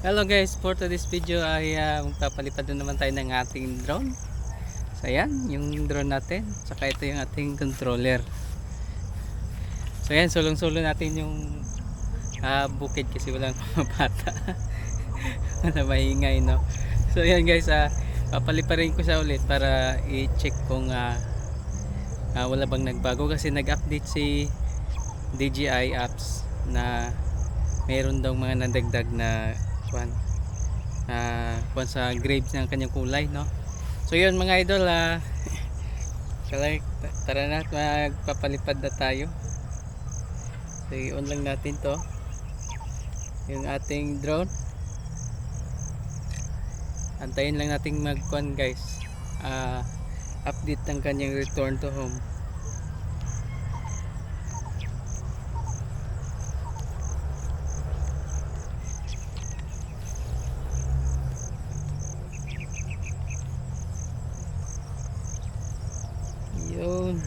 Hello guys, for today's video ay uh, magpapalipad na naman tayo ng ating drone. So ayan, yung drone natin. Saka ito yung ating controller. So ayan, sulong-sulong natin yung ah, bukid kasi walang bata. Wala maingay no. So ayan guys, uh, papaliparin ko siya ulit para i-check kung ah, ah, wala bang nagbago kasi nag-update si DJI apps na mayroon daw mga nadagdag na kwan ah kwan sa grapes ng kanyang kulay no? So yun mga idol kalay, tara na magpapalipad na tayo. So i-on lang natin to. Yung ating drone. Antayin lang natin magkwan guys. Ah update ng kanyang return to home Yun.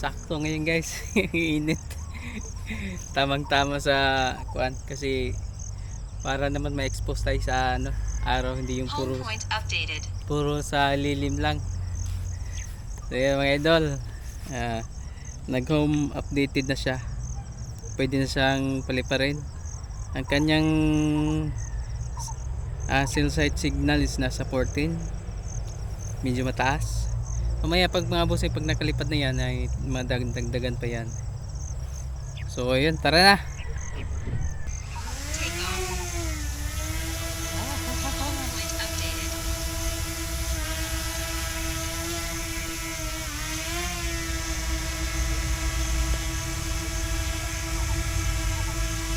Sakto ngayon guys, init. Tamang tama sa kuan kasi para naman ma-expose tayo sa ano, araw hindi yung puro Home puro sa lilim lang. So yun mga idol, ah, nag-home updated na siya. Pwede na siyang paliparin. Ang kanyang ah, cell site signal is nasa 14. Medyo mataas. Mamaya pag mga boss ay pag nakalipad na yan ay madagdagan pa yan. So ayun, tara na.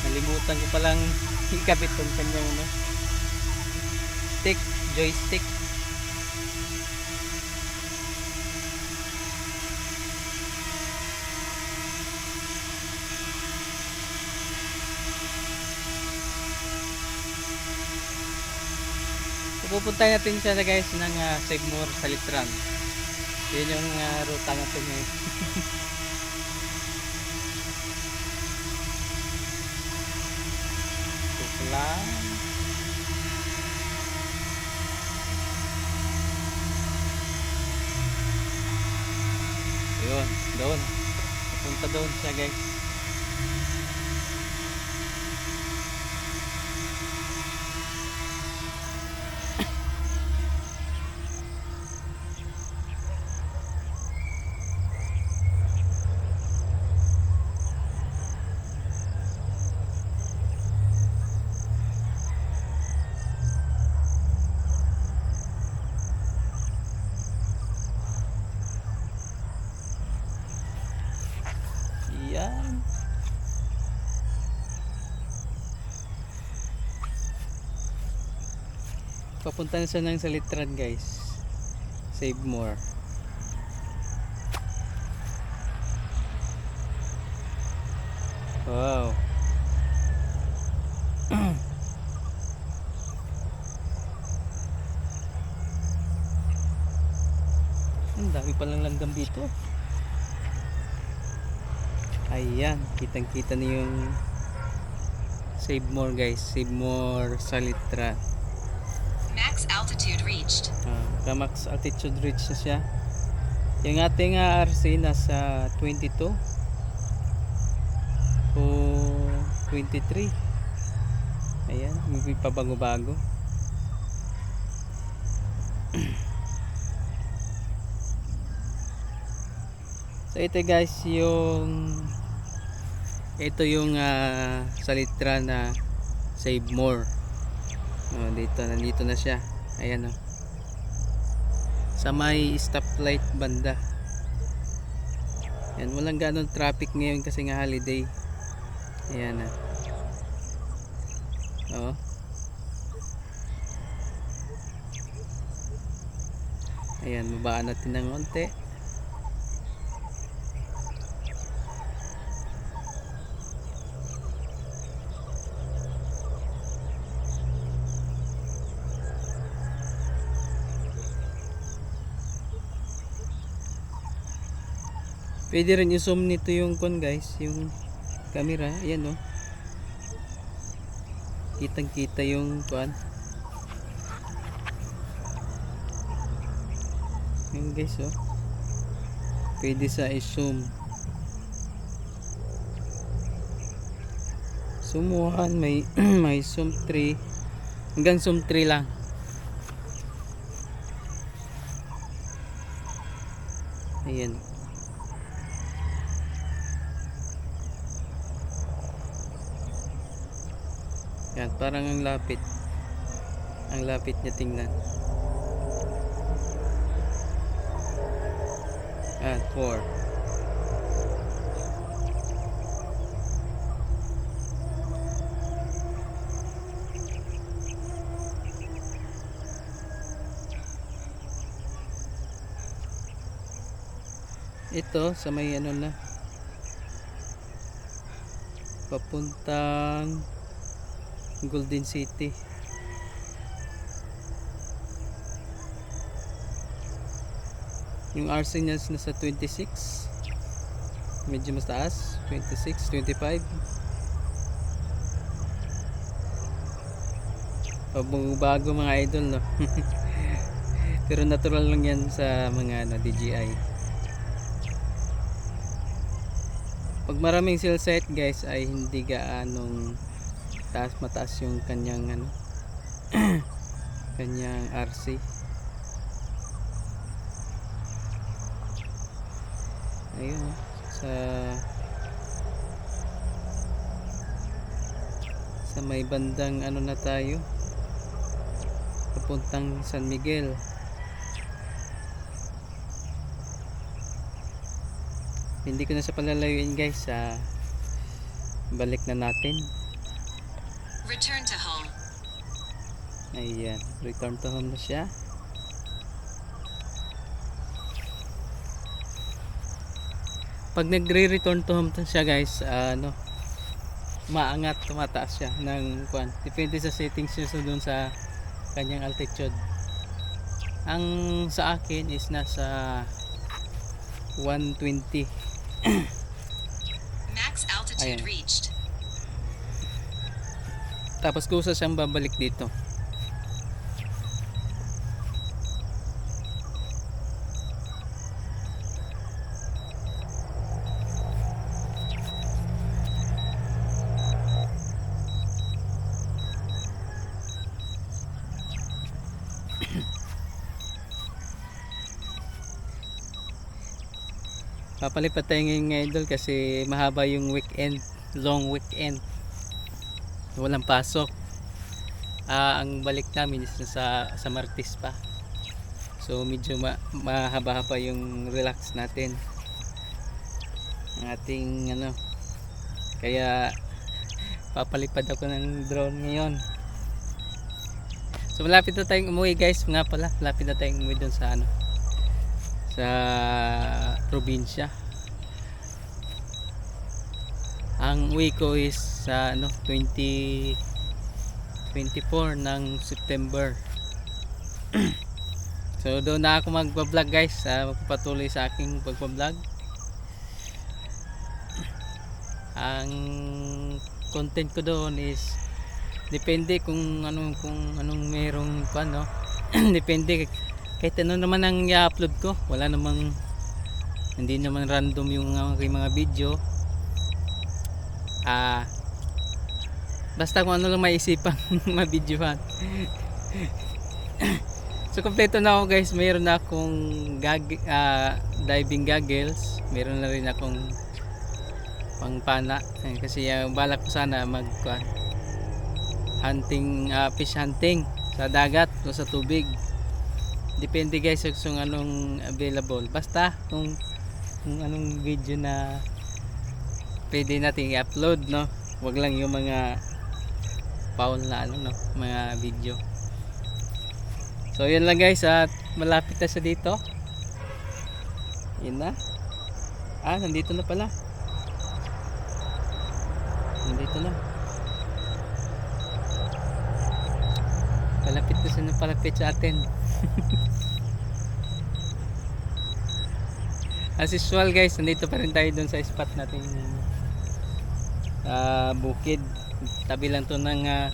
Nalimutan ko palang ikabit tong kanyang ano, stick, joystick. Pupunta natin siya na guys ng uh, Segmore sa Litran. Yun yung uh, ruta natin ngayon. Lang. Yun, doon. Punta doon siya guys. Papunta na siya ng Salitran guys. Save more. Wow. Ang dami palang langgam dito. Ayan, kitang kita niyo yung Save more guys, save more sa litra. Max altitude reached. Ah, kamax altitude reach na siya. Yung ating ah, RC nasa 22 o 23. Ayan, may pabago-bago. so ito guys yung ito yung ah, sa litra na save more. Oh, dito nandito na siya. Ayan oh. Sa may stoplight banda. Yan, walang ganong traffic ngayon kasi nga holiday. Ayan na. Oh. Ayan, babaan natin ng konti. Pwede rin i-zoom nito yung kon guys, yung camera. Ayan oh. Kitang kita yung kuan. Yan guys oh. Pwede sa i-zoom. Zoom 1, may may zoom 3. Hanggang zoom 3 lang. Ayan. Yan, parang ang lapit. Ang lapit niya tingnan. Yan, 4. Ito sa may ano na papuntang Golden City. Yung RC niya nasa 26. Medyo mas taas. 26, 25. Bago mga idol, no? Pero natural lang yan sa mga ano, DJI. Pag maraming cell set guys ay hindi gaanong taas mataas yung kanyang ano kanyang RC ayun sa sa may bandang ano na tayo papuntang San Miguel. Hindi ko na sa palalayuin guys sa balik na natin Return to home. Ayan, return to home na siya. Pag nagre-return to home to siya guys, ano, maangat, tumataas siya ng kwan. Depende sa settings niya sa dun sa kanyang altitude. Ang sa akin is nasa 120. Max altitude Ayan. reached. Tapos kusa siyang babalik dito. Papalipat tayo ngayon idol kasi mahaba yung weekend, long weekend walang pasok. Ah, ang balik namin is sa sa Martes pa. So medyo ma mahaba-haba yung relax natin. Ang ating ano kaya papalipad ako ng drone ngayon. So malapit na tayong umuwi guys. Nga pala malapit na tayong umuwi doon sa ano sa probinsya ang uwi ko is sa ano 20 24 ng September. So doon na ako magpa-vlog guys. Uh, magpapatuloy sa aking pagpa-vlog ang content ko doon is depende kung anong kung anong merong ano depende kahit ano naman ang i-upload ko wala namang hindi naman random yung aking mga video ah basta kung ano lang maisipang mabidyohan. So kompleto na ako guys. Mayroon na akong gag ah, diving goggles. Mayroon na rin akong pangpana. Eh, kasi yung balak ko sana mag kuwan, hunting ah, fish hunting sa dagat o sa tubig. Depende guys kung anong available. Basta kung kung anong video na pwede nating i-upload no? Wag lang yung mga foul na ano no? Mga video. So yun lang guys at malapit na siya dito. Yun na. Ah nandito na pala. Nandito na. Palapit na siya na palapit sa atin. As usual guys, nandito pa rin tayo dun sa spot natin ah bukid. Tabi lang to ng ah,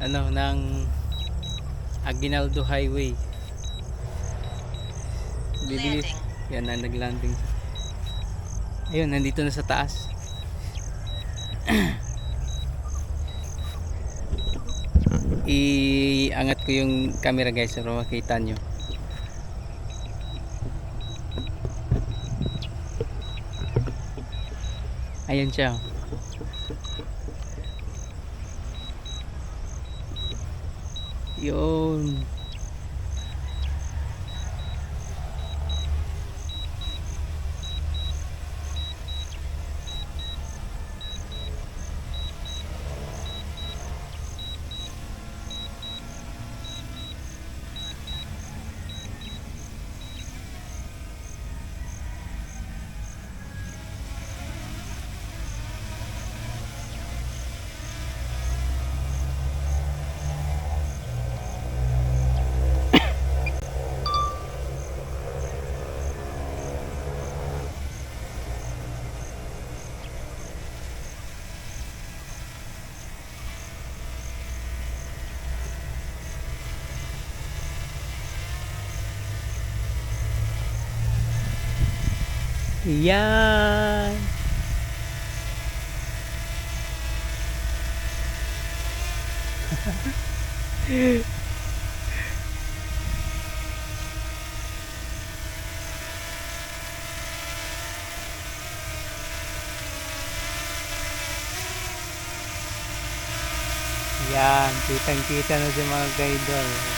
ano ng Aguinaldo Highway. Bibili. Yan na naglanding. Ayun, nandito na sa taas. Iangat ko yung camera guys para makita nyo. Ayan siya. Yun. Yan. Yan, kitang-kita na si mga gaydol.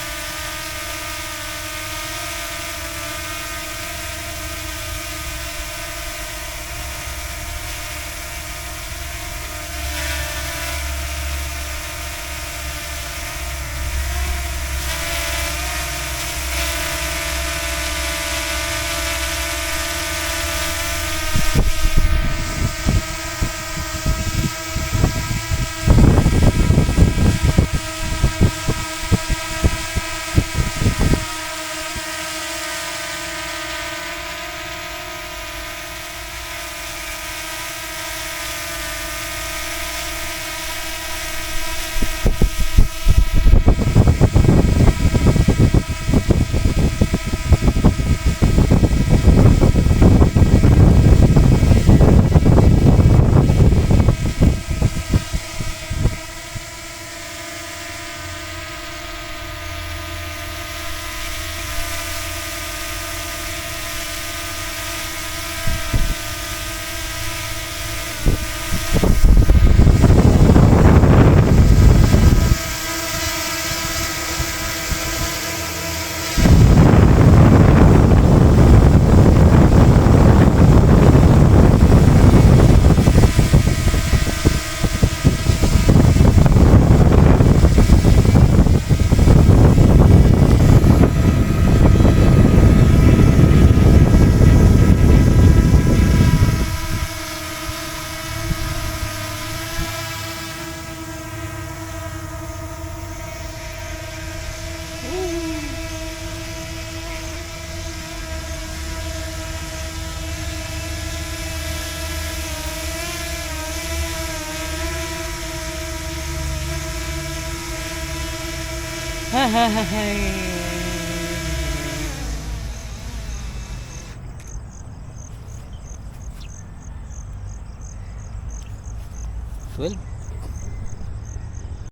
Hey.